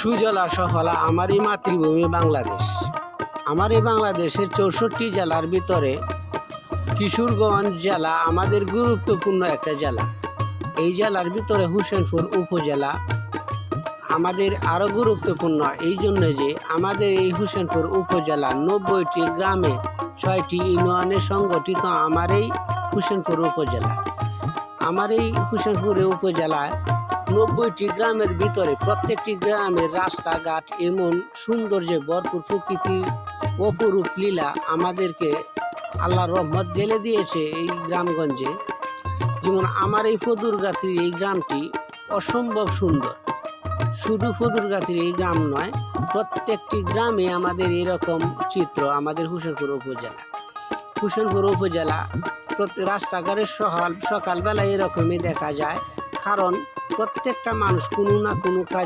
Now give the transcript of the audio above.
সুজলা সফলা আমার এই মাতৃভূমি বাংলাদেশ। আমার এই বাংলাদেশের চৌষট্টি জেলার ভিতরে কিশোরগঞ্জ জেলা আমাদের গুরুত্বপূর্ণ একটা জেলা। এই জেলার ভিতরে হুসেনপুর উপজেলা আমাদের আরও গুরুত্বপূর্ণ। এই জন্য যে আমাদের এই হুসেনপুর উপজেলা নব্বইটি গ্রামে ছয়টি ইউনিয়নে সংগঠিত আমার এই হুসেনপুর উপজেলা। আমার এই হুসেনপুর উপজেলায় নব্বইটি গ্রামের ভিতরে প্রত্যেকটি গ্রামের রাস্তাঘাট এমন সৌন্দর্যে ভরপুর প্রকৃতির অপরূপ লীলা আমাদেরকে আল্লাহ রহমত জেলে দিয়েছে এই গ্রামগঞ্জে। যেমন আমার এই ফদুরগাথির এই গ্রামটি অসম্ভব সুন্দর। শুধু ফদুরগাথির এই গ্রাম নয়, প্রত্যেকটি গ্রামে আমাদের এরকম চিত্র আমাদের হুসেনপুর উপজেলা। হুসেনপুর উপজেলা রাস্তাঘাটের সকাল সকালবেলা এরকমই দেখা যায়। কারণ প্রত্যেকটা মানুষ কোনো না কোনো কাজ